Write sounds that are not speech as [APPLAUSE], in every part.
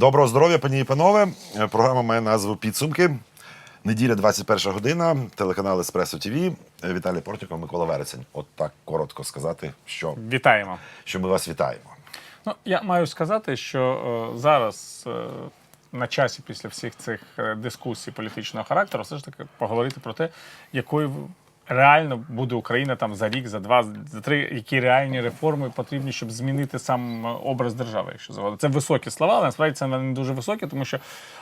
Доброго здоров'я, пані і панове. Е, Програма має назву Підсумки. Неділя, 21 година, телеканал Еспресо ТВ. Е, Віталій Портніков, Микола Вересень. От так коротко сказати, що, Вітаємо. що ми вас вітаємо. Ну, я маю сказати, що е, зараз е, на часі після всіх цих дискусій політичного характеру, все ж таки поговорити про те, якою реально буде Україна там за рік, за два, за три, які реальні реформи потрібні, щоб змінити сам е, образ держави, якщо завгодно. Це високі слова, але насправді це не дуже високі, тому що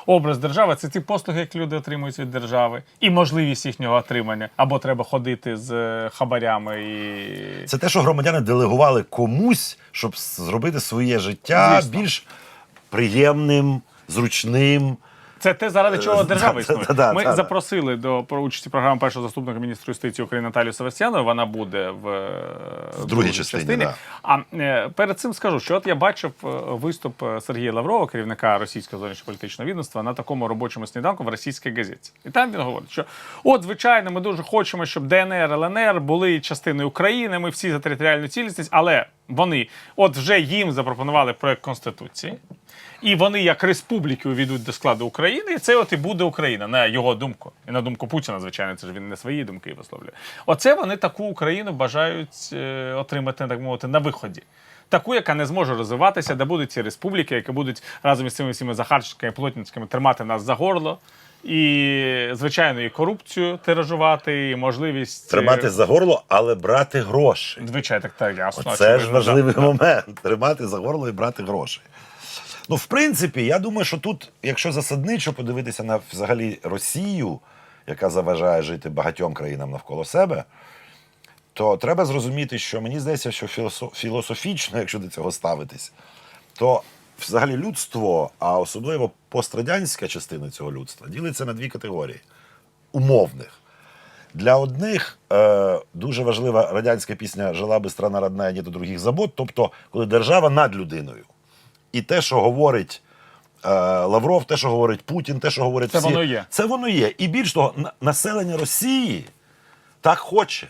образ держави це ті послуги, які люди отримують від держави, і можливість їхнього отримання. Або треба ходити з е, хабарями і Це те, що громадяни делегували комусь, щоб зробити своє життя Звісно. більш приємним, зручним. Це те, заради чого Е, держава існує. да, да, Ми да, да. запросили до про участі програми першого заступника міністра юстиції України Наталію Севастьянову. Вона буде в, е, в другій частині, да. А е, перед цим скажу, що от я бачив виступ Сергія Лаврова, керівника російського зовнішньополітичного відомства, на такому робочому сніданку в російській газеті. І там він говорить, що от, звичайно, ми дуже хочемо, щоб ДНР, ЛНР були частиною України. Ми всі за територіальну цілісність, але вони, от вже їм запропонували проект конституції. І вони як республіки увійдуть до складу України, і це от і буде Україна, на його думку. І на думку Путіна, звичайно, це ж він не свої думки висловлює. Оце вони таку Україну бажають е, отримати, так мовити, на виході. Таку, яка не зможе розвиватися, де будуть ці республіки, які будуть разом із цими всіми Захарченками, Плотницькими тримати нас за горло. І, звичайно, і корупцію тиражувати, і можливість. е, Тримати за горло, але брати гроші. Звичайно, так, так, ясно. Це ж очевидно, да. важливий момент. [LAUGHS] Тримати за горло і брати гроші. Ну, в принципі, я думаю, що тут, якщо засадничо подивитися на взагалі Росію, яка заважає жити багатьом країнам навколо себе, то треба зрозуміти, що мені здається, що філософічно, якщо до цього ставитись, то взагалі людство, а особливо пострадянська частина цього людства, ділиться на дві категорії умовних. Для одних е, дуже важлива радянська пісня Жила би страна родна, ні до других забот, тобто, коли держава над людиною. І те, що говорить е, Лавров, те, що говорить Путін, те, що говорять Це всі, воно є. це воно є. І більш того, населення Росії так хоче.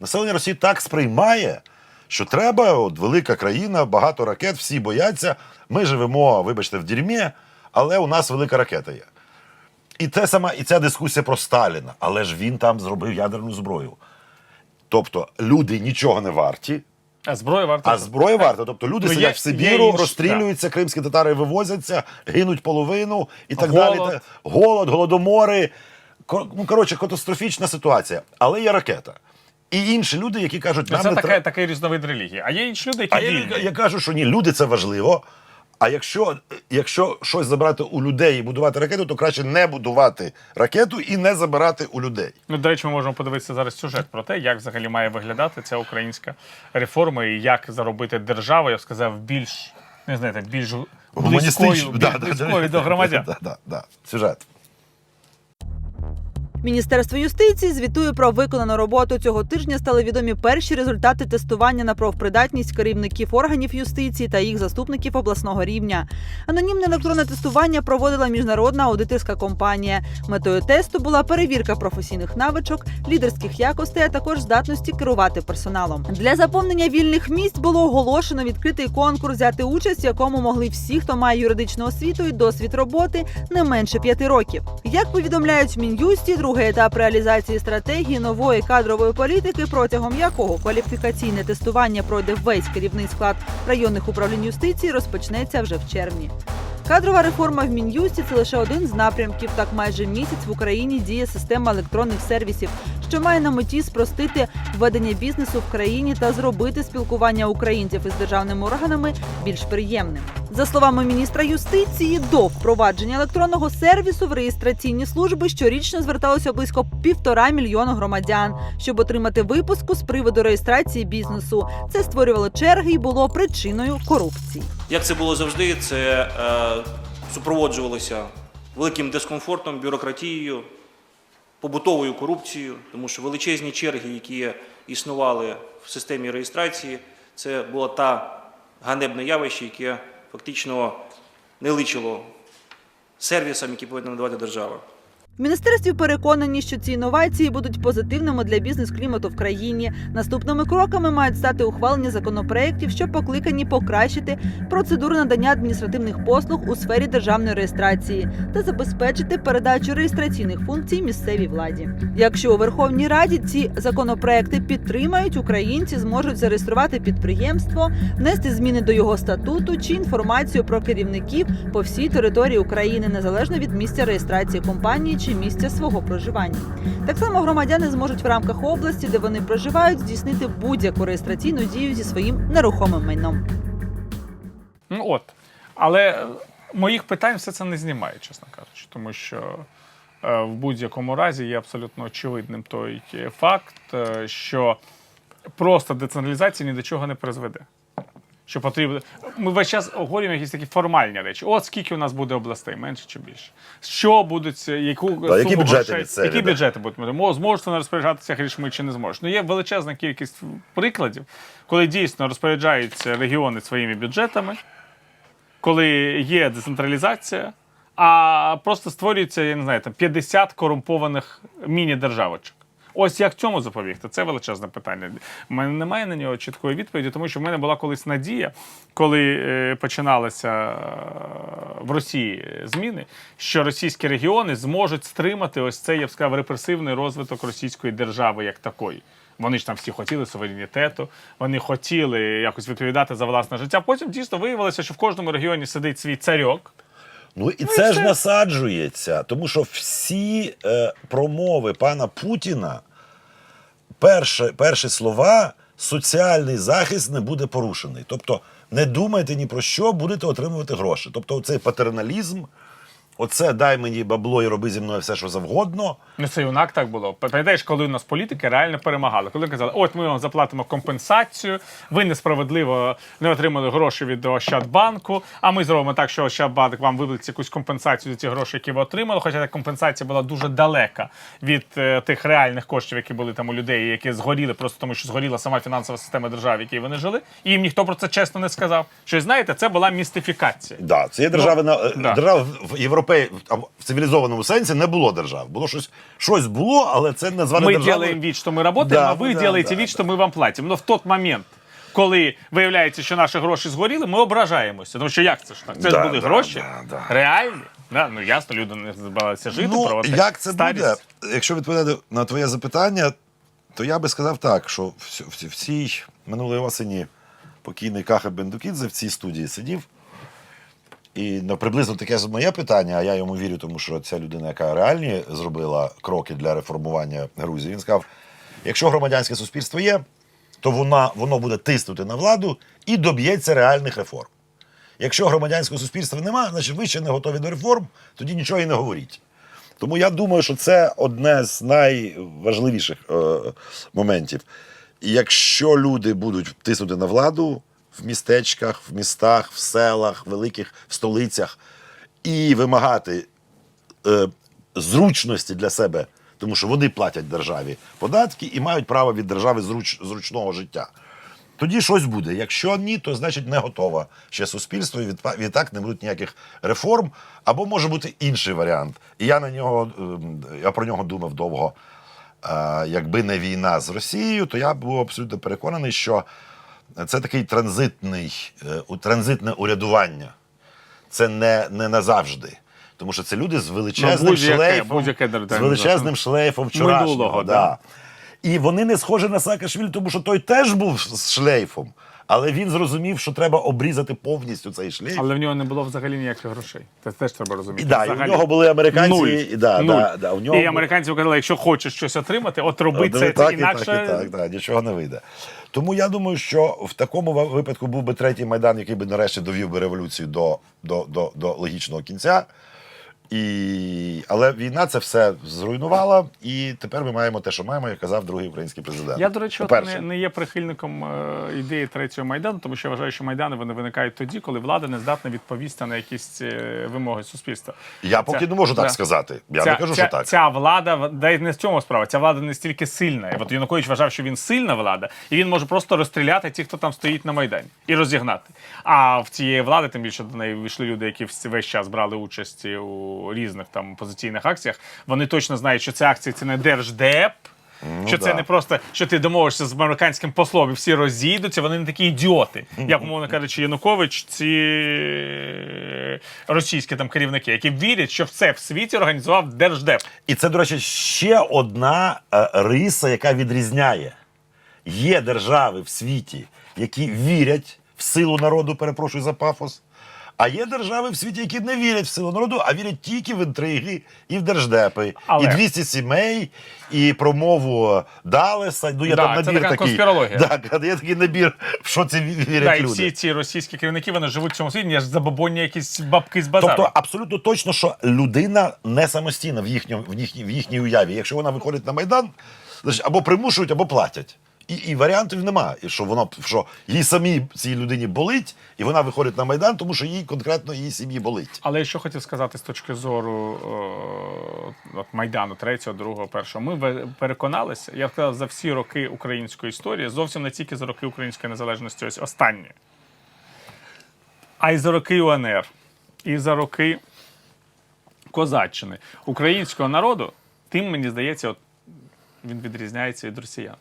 Населення Росії так сприймає, що треба, от велика країна, багато ракет, всі бояться. Ми живемо, вибачте, в дерьмі, але у нас велика ракета є. І те сама, і ця дискусія про Сталіна, але ж він там зробив ядерну зброю. Тобто люди нічого не варті, А зброя варта. а зброя варта. Тобто люди Ну, сидять є- в Сибіру, інш- розстрілюються, кримські татари вивозяться, гинуть половину і так Голод. далі. Голод, голодомори. Ну, коротше, катастрофічна ситуація. Але є ракета. І інші люди, які кажуть, нам Це не треба. такий різновид релігії. А є інші люди, які А я, вільні. я кажу, що ні, люди це важливо. А якщо, якщо щось забрати у людей і будувати ракету, то краще не будувати ракету і не забирати у людей. Ну, до речі, ми можемо подивитися зараз сюжет про те, як взагалі має виглядати ця українська реформа і як заробити державу, я б сказав, більш не знаєте, більш близькою, більш Да, да, да, до громадян. [LAUGHS] Да, да, да. Сюжет. Міністерство юстиції звітує про виконану роботу. Цього тижня стали відомі перші результати тестування на профпридатність керівників органів юстиції та їх заступників обласного рівня. Анонімне електронне тестування проводила міжнародна аудиторська компанія. Метою тесту була перевірка професійних навичок, лідерських якостей, а також здатності керувати персоналом. Для заповнення вільних місць було оголошено відкритий конкурс, взяти участь, в якому могли всі, хто має юридичну освіту і досвід роботи не менше п'яти років. Як повідомляють мін'юсті, другий етап реалізації стратегії нової кадрової політики, протягом якого кваліфікаційне тестування пройде весь керівний склад районних управлінь юстиції, розпочнеться вже в червні. Кадрова реформа в мін'юсті це лише один з напрямків. Так майже місяць в Україні діє система електронних сервісів, що має на меті спростити ведення бізнесу в країні та зробити спілкування українців із державними органами більш приємним. За словами міністра юстиції, до впровадження електронного сервісу в реєстраційні служби щорічно зверталося близько півтора мільйона громадян, щоб отримати випуску з приводу реєстрації бізнесу. Це створювало черги і було причиною корупції. Як це було завжди, це е, супроводжувалося великим дискомфортом, бюрократією, побутовою корупцією, тому що величезні черги, які існували в системі реєстрації, це було та ганебне явище, яке фактично не личило сервісам, які повинна надавати держава. В міністерстві переконані, що ці інновації будуть позитивними для бізнес-клімату в країні. Наступними кроками мають стати ухвалення законопроєктів, що покликані покращити процедуру надання адміністративних послуг у сфері державної реєстрації та забезпечити передачу реєстраційних функцій місцевій владі. Якщо у Верховній Раді ці законопроекти підтримають, українці зможуть зареєструвати підприємство, внести зміни до його статуту чи інформацію про керівників по всій території України, незалежно від місця реєстрації компанії чи місця свого проживання. Так само громадяни зможуть в рамках області, де вони проживають, здійснити будь-яку реєстраційну дію зі своїм нерухомим майном. Ну от. Але е, моїх питань все це не знімає, чесно кажучи, тому що е, в будь-якому разі є абсолютно очевидним той факт, е, що просто децентралізація ні до чого не призведе. Що потрібно. Ми весь час оговорюємо якісь такі формальні речі. От скільки у нас буде областей, менше чи більше. Що будуть, яку Да, які бюджети грошей, місцеві, які да. бюджети будуть Мо- зможуть вони розпоряджатися грішми чи не зможуть. Ну є величезна кількість прикладів, коли дійсно розпоряджаються регіони своїми бюджетами, коли є децентралізація, а просто створюється, я не знаю, там 50 корумпованих міні-державочок. Ось як цьому запобігти? Це величезне питання. У мене немає на нього чіткої відповіді, тому що в мене була колись надія, коли е, починалися е, в Росії зміни, що російські регіони зможуть стримати ось цей, я б сказав, репресивний розвиток російської держави як такої. Вони ж там всі хотіли суверенітету, вони хотіли якось відповідати за власне життя. Потім дійсно виявилося, що в кожному регіоні сидить свій царьок. Ну і це ж насаджується, тому що всі е, промови пана Путіна, перші, перші слова, соціальний захист не буде порушений. Тобто не думайте ні про що, будете отримувати гроші. Тобто, цей патерналізм, оце дай мені бабло і роби зі мною все, що завгодно. Ну це юнак так було. Пам'ятаєш, коли у нас політики реально перемагали. Коли казали, от ми вам заплатимо компенсацію, ви несправедливо не отримали гроші від Ощадбанку, а ми зробимо так, що Ощадбанк вам виплатить якусь компенсацію за ті гроші, які ви отримали. Хоча та компенсація була дуже далека від е, тих реальних коштів, які були там у людей, які згоріли, просто тому що згоріла сама фінансова система держави, в якій вони жили. І їм ніхто про це чесно не сказав. Що знаєте, це була містифікація. Да, цієї держави на е, да. держав в Європей або в цивілізованому сенсі не було держав. Було щось, щось було, але це назвали мы державою. делаем вид, что мы работаем, Да, а вы да, делаете да, вид, що ми вам платимо. Но в тот момент, коли виявляється, що наші гроші згоріли, ми ображаємося. Тому що як це ж так? Це Да, ж були да, гроші да, да. реальні. Да, ну ясно, люди не збиралися жити, Ну, проводити як це старість. буде? Якщо відповідати на твоє запитання, то я би сказав так, що в, в, в цій минулої осені покійний Каха Бендукідзе в цій студії сидів. і ну, приблизно таке моє питання, а я йому вірю, тому що ця людина, яка реальні зробила кроки для реформування Грузії, він сказав: якщо громадянське суспільство є, то вона, воно буде тиснути на владу і доб'ється реальних реформ. Якщо громадянського суспільства немає, значить ви ще не готові до реформ, тоді нічого і не говоріть. Тому я думаю, що це одне з найважливіших е, моментів. Якщо люди будуть тиснути на владу в містечках, в містах, в селах, великих в столицях і вимагати е, зручності для себе, тому що вони платять державі податки і мають право від держави зруч, зручного життя. Тоді щось буде. Якщо ні, то значить не готове ще суспільство, і відтак не будуть ніяких реформ. Або може бути інший варіант. І я на нього ем, я про нього думав довго. Якби не війна з Росією, то я був абсолютно переконаний, що це такий транзитний, е, транзитне урядування. Це не, не назавжди. Тому що це люди з величезним Ну, шлейфом, з величезним шлейфом вчорашнього. Минулого, да. да. І вони не схожі на Саакашвілі, тому що той теж був з шлейфом. Але він зрозумів, що треба обрізати повністю цей шлейф. Але в нього не було взагалі ніяких грошей. Це теж треба розуміти. І, да, і в Взагалі. нього були американці, Нуль. і, да, Нуль. да, да, у нього і американці казали, якщо хочеш щось отримати, от роби це, так, і інакше. так, і так, так, нічого не вийде. Тому я думаю, що в такому ви- випадку був би третій майдан, який би нарешті довів би революцію до, до, до, до логічного кінця. І... Але війна це все зруйнувала, і тепер ми маємо те, що маємо, як казав другий український президент. Я, до речі, от не, не є прихильником е, ідеї третього майдану, тому що я вважаю, що майдани вони виникають тоді, коли влада не здатна відповісти на якісь е, вимоги суспільства. Я поки Ця- не можу так да. сказати. Я ця, не кажу, ця, що так. Ця влада, да й не в цьому справа. Ця влада не стільки сильна. І От Янукович вважав, що він сильна влада, і він може просто розстріляти тих, хто там стоїть на майдані, і розігнати. А в цієї влади, тим більше до неї війшли люди, які весь час брали участь у у різних там опозиційних акціях, вони точно знають, що це акції це не держдеп. що це да. не просто що ти домовишся з американським послом і всі розійдуться, вони не такі ідіоти, як умовно кажучи, Янукович, ці російські там керівники, які вірять, що все в світі організував держдеп. І це, до речі, ще одна е, риса, яка відрізняє. Є держави в світі, які вірять в силу народу, перепрошую за пафос. А є держави в світі, які не вірять в силу народу, а вірять тільки в інтриги і в держдепи. Але- І 200 сімей, і промову Далеса. Ну, є Да, там це така такий. конспірологія. Так, є такий набір, в що це вірять Да, і всі ці російські керівники вони живуть в цьому світі, аж забобонні якісь бабки з базару. Тобто абсолютно точно, що людина не самостійна в, їхньому, в, їхній, в їхній уяві. Якщо вона виходить на Майдан, значить або примушують, або платять. І, і варіантів немає. І що воно що їй самій цій людині болить, і вона виходить на Майдан, тому що їй конкретно її сім'ї болить. Але я що хотів сказати з точки зору е, от Майдану, третього, другого, першого, ми переконалися, я сказав, за всі роки української історії, зовсім не тільки за роки української незалежності, ось останні, а й за роки УНР, і за роки козаччини українського народу, тим мені здається, от він відрізняється від росіян.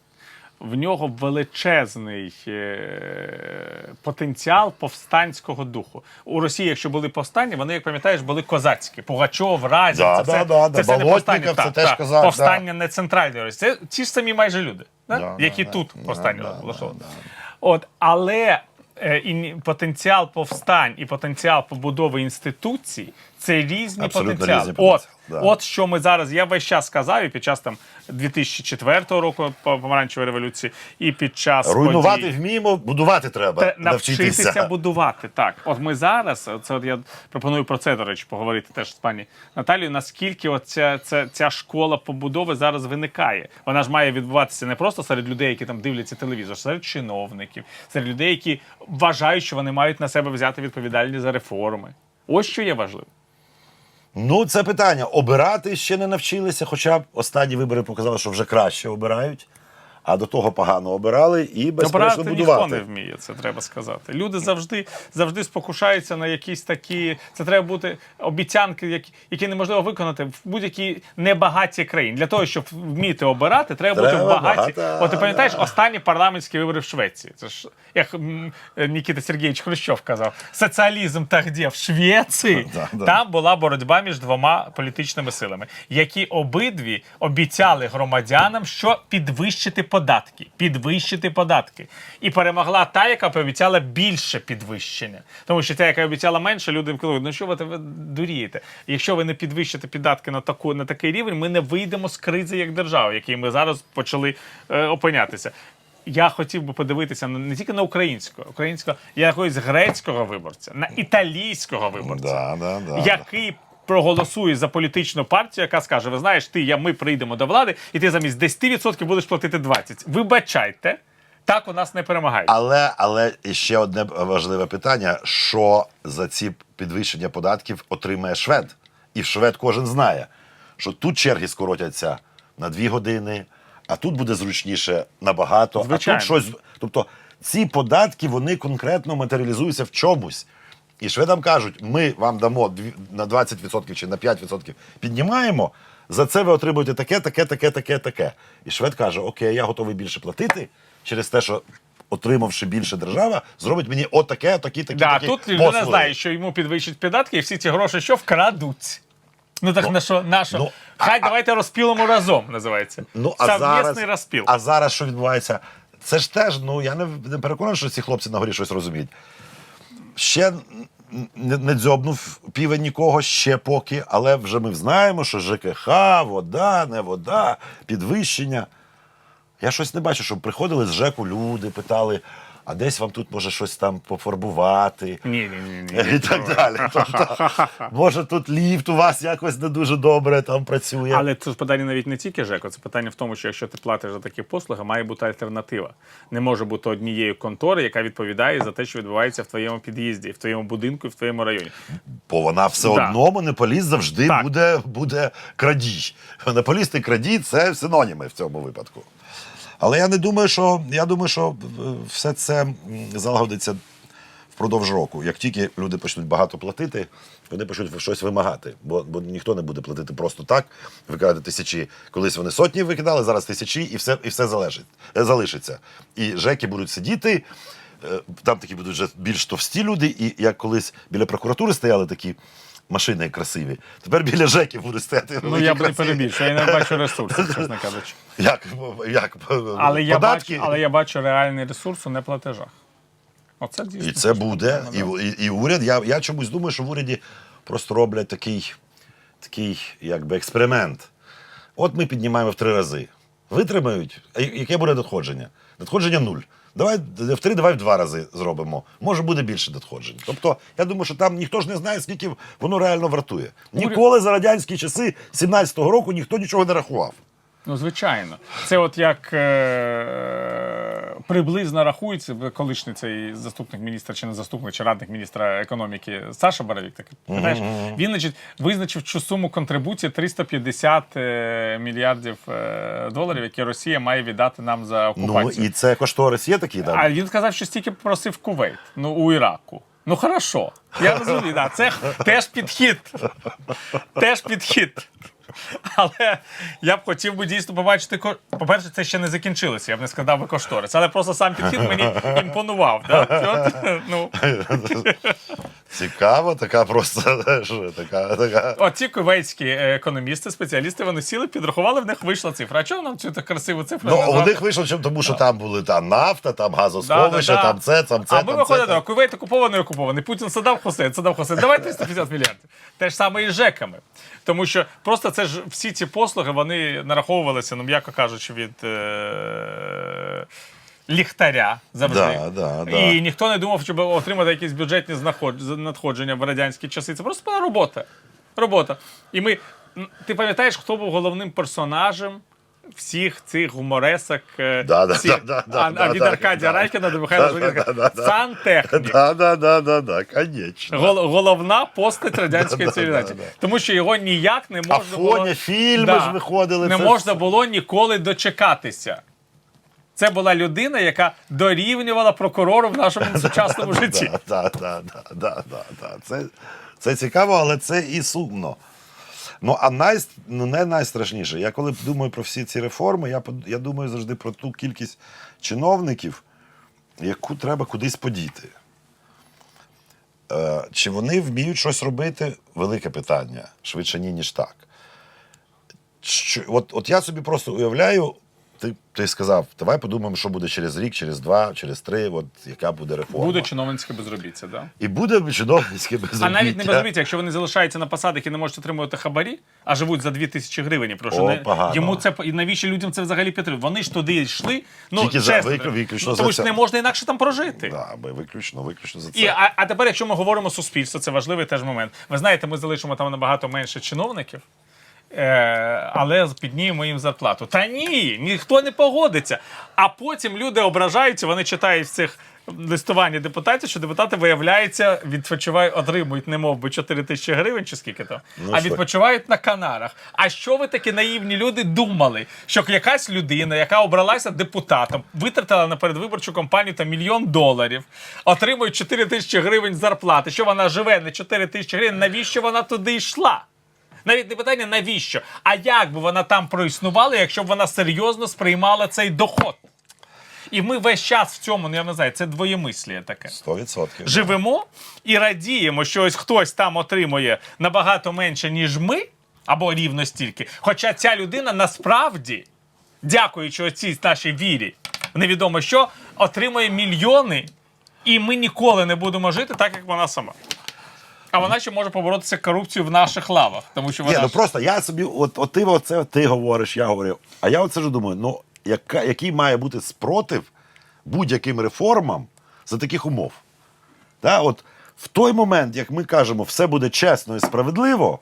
В нього величезний е, потенціал повстанського духу. У Росії, якщо були повстанні, вони, як пам'ятаєш, були козацькі. Пугачов, Разін. Да, це, да, да, це да. не повстання. це теж так. козак, повстання не центральної Росії. Це ті ж самі майже люди, да? Да, які да, тут да, повстання да, влаштовували. да, От, але е, і потенціал повстань і потенціал побудови інституцій це різні Абсолютно потенціали. різні От, да. от що ми зараз. Я весь час сказав і під час там 2004 року по- помаранчевої революції, і під час Руйнувати подій. вміємо, будувати треба. Те- навчитися навчитися. будувати. Так, от ми зараз, це от я пропоную про це, до речі, поговорити теж з пані Наталією. Наскільки оця, ця, ця школа побудови зараз виникає? Вона ж має відбуватися не просто серед людей, які там дивляться телевізор, серед чиновників, серед людей, які вважають, що вони мають на себе взяти відповідальність за реформи. Ось що є важливо. Ну, це питання. Обирати ще не навчилися, хоча б останні вибори показали, що вже краще обирають, а до того погано обирали і безперечно Обирати ніхто не вміє, це треба сказати. Люди завжди завжди спокушаються на якісь такі. Це треба бути обіцянки, які, які неможливо виконати в будь-якій небагаті країні. Для того, щоб вміти обирати, треба, бути в багаті. багато, От ти пам'ятаєш да. останні парламентські вибори в Швеції. Це ж як Нікіта Сергійович Хрущов казав: соціалізм та де в Швеції. [LAUGHS] Да, да. Там була боротьба між двома політичними силами, які обидві обіцяли громадянам, що підвищити податки, підвищити податки. І перемогла та, яка пообіцяла більше підвищення. Тому що та, яка обіцяла менше, люди кажуть, ну що ви, ви дурієте? Якщо ви не підвищите податки на таку на такий рівень, ми не вийдемо з кризи як держава, в якій ми зараз почали е, опинятися. Я хотів би подивитися на- не тільки на українського, українського, якогось грецького виборця, на італійського виборця Да, да, да. який проголосує за політичну партію, яка скаже: ви знаєш, ти я ми прийдемо до влади, і ти замість 10% будеш платити 20%. Вибачайте, так у нас не перемагають. Але, але ще одне важливе питання: що за ці підвищення податків отримає швед? І швед кожен знає, що тут черги скоротяться на дві години, а тут буде зручніше набагато. Звичайно. А тут щось. Тобто ці податки вони конкретно матеріалізуються в чомусь. І шведам кажуть, ми вам дамо на 20% чи на 5% піднімаємо. За це ви отримуєте таке, таке, таке, таке, таке. І швед каже: Окей, я готовий більше платити через те, що отримавши більше держава, зробить мені отаке, отакі, такі, да, такі тут людина послуги. знає, що йому підвищать податки, і всі ці гроші що вкрадуть. Ну так на що, на що? ну, Хай а- давайте розпілимо разом, називається. Ну, а зараз, розпіл. а зараз що відбувається? Це ж теж, ну я не, не переконаний, що ці хлопці на горі щось розуміють. Ще не, дзьобнув півень нікого ще поки, але вже ми знаємо, що ЖКХ, вода, не вода, підвищення. Я щось не бачу, щоб приходили з ЖЕКу люди, питали, а десь вам тут може щось там пофарбувати. Ні, ні, ні, ні. І так далі. [LAUGHS] Тобто, може, тут ліфт у вас якось не дуже добре там працює. Але це питання навіть не тільки ЖЕКу, це питання в тому, що якщо ти платиш за такі послуги, має бути альтернатива. Не може бути однієї контори, яка відповідає за те, що відбувається в твоєму під'їзді, в твоєму будинку, і в твоєму районі. Бо вона все Да. одно монополіст завжди Так. буде, буде крадій. Монополіст і крадій це синоніми в цьому випадку. Але я не думаю, що я думаю, що е, все це залагодиться впродовж року. Як тільки люди почнуть багато платити, вони почнуть щось вимагати. Бо, бо ніхто не буде платити просто так. Ви кажете тисячі. Колись вони сотні викидали, зараз тисячі, і все, і все залежить, е, залишиться. І ЖЕКи будуть сидіти. е, Там такі будуть вже більш товсті люди, і як колись біля прокуратури стояли такі машини красиві, тепер біля ЖЕКів будуть стояти. Ну я б не красиві. перебільшую, я не бачу ресурсів, [LAUGHS] чесно кажучи. Як, як Але я, бачу, але я бачу реальний ресурс у неплатежах. Оце дійсно. І це буде. І, і, і уряд. Я, я чомусь думаю, що в уряді просто роблять такий, такий якби експеримент. От ми піднімаємо в три рази. Витримають. А яке буде надходження? Надходження нуль. Давай в три, давай в два рази зробимо. Може буде більше надходжень. Тобто, я думаю, що там ніхто ж не знає, скільки воно реально вартує. Ніколи за радянські часи 17-го року ніхто нічого не рахував. Ну, звичайно. Це от як е- приблизно рахується, колишній цей заступник міністра, чи не заступник, чи радник міністра економіки Саша Боровік, такий, знаєш, він значить, визначив цю суму контрибуції 350 е, мільярдів е, доларів, які Росія має віддати нам за Ну і це кошторис є такий там. А він сказав, що стільки просив Кувейт, ну у Іраку. Ну хорошо, я розумію, да, це теж підхід. Теж підхід. [LAUGHS] Але я б хотів би дійсно побачити. По-перше, це ще не закінчилося, я б не сказав би кошторис. Але просто сам підхід мені [LAUGHS] імпонував. Да? От, ну, [LAUGHS] Цікаво, така просто така, така. оці кувейтські е, економісти, спеціалісти, вони сіли, підрахували, в них вийшла цифра. А чого нам цю так красиву цифру? Ну, у них вийшло, чим, тому що там були там нафта, там газосховище, Да, да, да. там це, там це, а ми там виходимо, так, Кувейт окупований, окупований. Путін Саддам Хусейн, Саддам Хусейн. Давай 350 мільярдів. Те ж саме і з ЖЕКами. Тому що просто це ж всі ці послуги вони нараховувалися, ну м'яко кажучи, від. Ліхтаря завжди. Да, да, да. І ніхто не думав, щоб отримати якісь бюджетні надходження в радянські часи. Це просто була робота. Робота. І ми. Ти пам'ятаєш, хто був головним персонажем всіх цих гуморесок? е, Да, да, всіх- да, да, а, да, а від да, Аркадія да. Райкіна до Михайла Да, да, да, да. Сантехнік. Да, да, да, да, да, конечно. Гол- головна постать [LAUGHS] радянської Да, да, цивілізації. да, да. Тому що його ніяк не А можна було... фоні фільми ж виходили. Не це можна все. було ніколи дочекатися. Це була людина, яка дорівнювала прокурору в нашому сучасному житті. Це, це цікаво, але це і сумно. Ну, а най, ну, не найстрашніше. Я коли думаю про всі ці реформи, я, я думаю завжди про ту кількість чиновників, яку треба кудись подіти. Е, чи вони вміють щось робити? Велике питання. Швидше ні, ніж так. Що, от, от я собі просто уявляю, ти, ти сказав, давай подумаємо, що буде через рік, через два, через три, от яка буде реформа. Буде чиновницьке безробіття, да? І буде чиновницьке безробіття. А навіть не безробіття, якщо вони залишаються на посадах і не можуть отримувати хабарі, а живуть за 2 тисячі гривень. Прошу, О, не, погано. йому це і навіщо людям це взагалі потрібно? Вони ж туди йшли. Ну Тільки чесно, виклю- виключно ну, за тому що не можна інакше там прожити. Да, аби виключно, виключно за це. І, а, а тепер, якщо ми говоримо суспільство, це важливий теж момент. Ви знаєте, ми залишимо там набагато менше чиновників, але піднімемо їм зарплату. Та ні, ніхто не погодиться. А потім люди ображаються, вони читають в цих листуванні депутатів, що депутати, виявляється, відпочивають, отримують, не мов би 4 тисячі гривень чи скільки там, Ну, а відпочивають на Канарах. А що ви такі наївні люди думали, що якась людина, яка обралася депутатом, витратила на передвиборчу кампанію там мільйон доларів, отримує 4 тисячі гривень зарплати, що вона живе на 4 тисячі гривень, навіщо вона туди йшла? Навіть не питання навіщо, а як би вона там проіснувала, якщо б вона серйозно сприймала цей доход. І ми весь час в цьому, ну я не знаю, це двоємисліє таке. 100%. Живемо і радіємо, що ось хтось там отримує набагато менше, ніж ми, або рівно стільки. Хоча ця людина насправді, дякуючи оцій нашій вірі, невідомо що, отримує мільйони, і ми ніколи не будемо жити так, як вона сама. А вона ще може поборотися корупцією в наших лавах, тому що Ні, вона ну просто я собі, от, от ти оце ти говориш, я говорю. А я оце ж думаю, ну яка, який має бути спротив будь-яким реформам за таких умов? Да, от в той момент, як ми кажемо, все буде чесно і справедливо,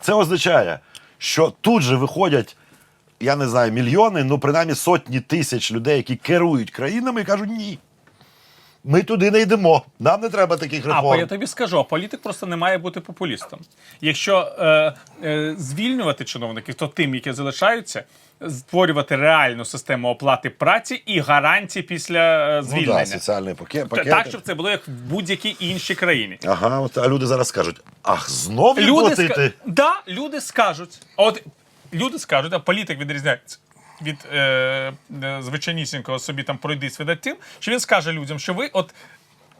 це означає, що тут же виходять, я не знаю, мільйони, ну принаймні сотні тисяч людей, які керують країнами, і кажуть ні. Ми туди не йдемо. Нам не треба таких А, реформ. бо я тобі скажу, політик просто не має бути популістом. Якщо е, е, звільнювати чиновників, то тим, які залишаються, створювати реальну систему оплати праці і гарантії після е, ну, звільнення. да, соціальний пакет. Пакет. Так, щоб це було як в будь-якій іншій країні. Ага, от, а люди зараз скажуть: ах, знов Люди, платити. ска... да, люди скажуть. От люди скажуть, а політик відрізняється від е, е, звичайнісінького собі там пройди свідать тим, що він скаже людям, що ви от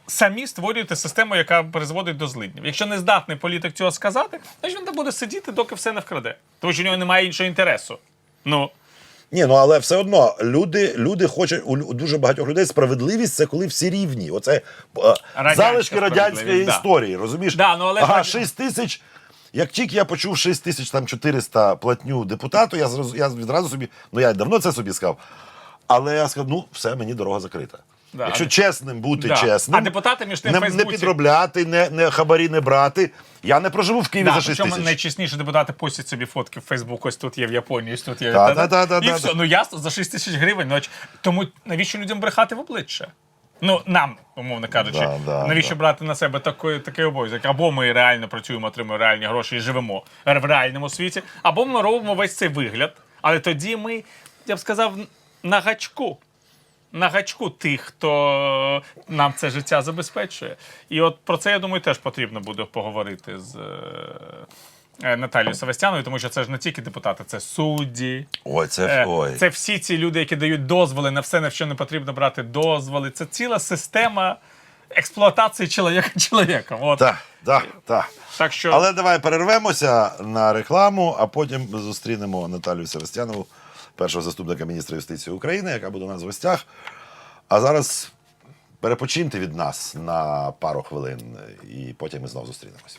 самі створюєте систему, яка призводить до злиднів. Якщо не здатний політик цього сказати, значить він там буде сидіти, доки все не вкраде. Тому що у нього немає іншого інтересу. Ну. Ні, ну але все одно люди, люди хочуть у дуже багатьох людей справедливість це коли всі рівні. Оце е, Радянська залишки радянської да. історії. Розумієш? Да, ну, але ага, 6 тисяч. Як тільки я почув 6 тисяч 400 платню депутату, я зроз- я відразу собі, ну я давно це собі сказав. Але я сказав, ну все, мені дорога закрита. Да. Якщо чесним бути Да. чесним, А депутати між тим не, не підробляти, не, не хабарі не брати. Я не проживу в Києві Да, за 6 причому тисяч. найчесніші депутати постять собі фотки в Фейсбук. Ось тут є в Японії, ось тут є. Та-та. та, та, та, І та, все. та. Ну ясно, за 6 тисяч гривень. Ну, тому навіщо людям брехати в обличчя? Ну, нам, умовно кажучи, Да, да, навіщо да. брати на себе такий, такий обов'язок? Або ми реально працюємо, отримуємо реальні гроші і живемо в реальному світі, або ми робимо весь цей вигляд. Але тоді ми, я б сказав, на гачку. На гачку тих, хто нам це життя забезпечує. І от про це, я думаю, теж потрібно буде поговорити з е, е, Севастяновою, тому що це ж не тільки депутати, це судді. Ой, це Е, ой. Це всі ці люди, які дають дозволи на все, на що не потрібно брати дозволи. Це ціла система експлуатації чоловіка [LAUGHS] чоловіком. От. Так, так, так. Так що Але давай перервемося на рекламу, а потім зустрінемо Наталію Севастянову, першого заступника міністра юстиції України, яка буде у нас в гостях. А зараз перепочиньте від нас на пару хвилин, і потім ми знову зустрінемося.